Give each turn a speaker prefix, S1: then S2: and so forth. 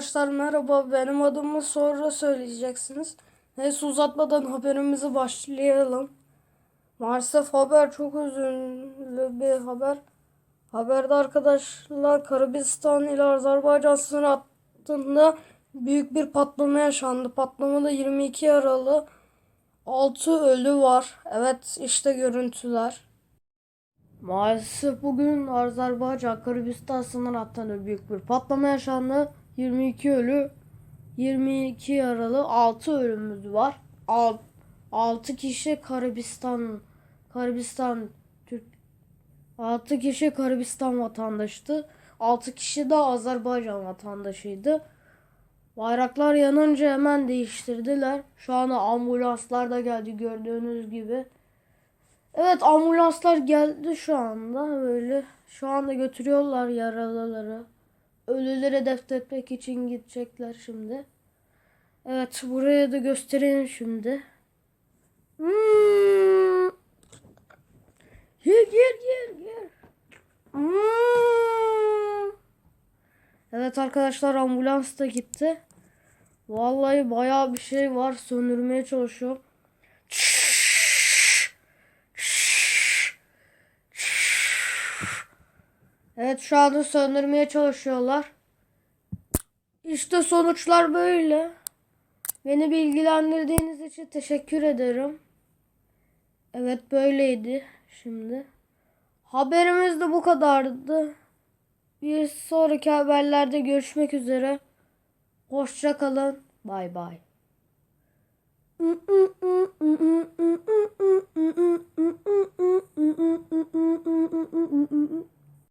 S1: arkadaşlar merhaba. Benim adımı sonra söyleyeceksiniz. Neyse uzatmadan haberimizi başlayalım. Maalesef haber çok üzünlü bir haber. Haberde arkadaşlar Karabistan ile Azerbaycan sınır hattında büyük bir patlama yaşandı. Patlamada 22 yaralı 6 ölü var. Evet işte görüntüler. Maalesef bugün Azerbaycan Kırgızistan sınır hattında büyük bir patlama yaşandı. 22 ölü, 22 yaralı, 6 ölümümüz var. 6 kişi Karabistan Karabistan Türk 6 kişi Karabistan vatandaştı. 6 kişi de Azerbaycan vatandaşıydı. Bayraklar yanınca hemen değiştirdiler. Şu anda ambulanslar da geldi gördüğünüz gibi. Evet ambulanslar geldi şu anda böyle. Şu anda götürüyorlar yaralıları. Ölüleri defnetmek için gidecekler şimdi. Evet buraya da göstereyim şimdi. Hmm. Gir gir gir gir. Hmm. Evet arkadaşlar ambulans da gitti. Vallahi bayağı bir şey var söndürmeye çalışıyorum. Evet şu anda söndürmeye çalışıyorlar. İşte sonuçlar böyle. Beni bilgilendirdiğiniz için teşekkür ederim. Evet böyleydi şimdi. Haberimiz de bu kadardı. Bir sonraki haberlerde görüşmek üzere. Hoşça kalın. Bay bay.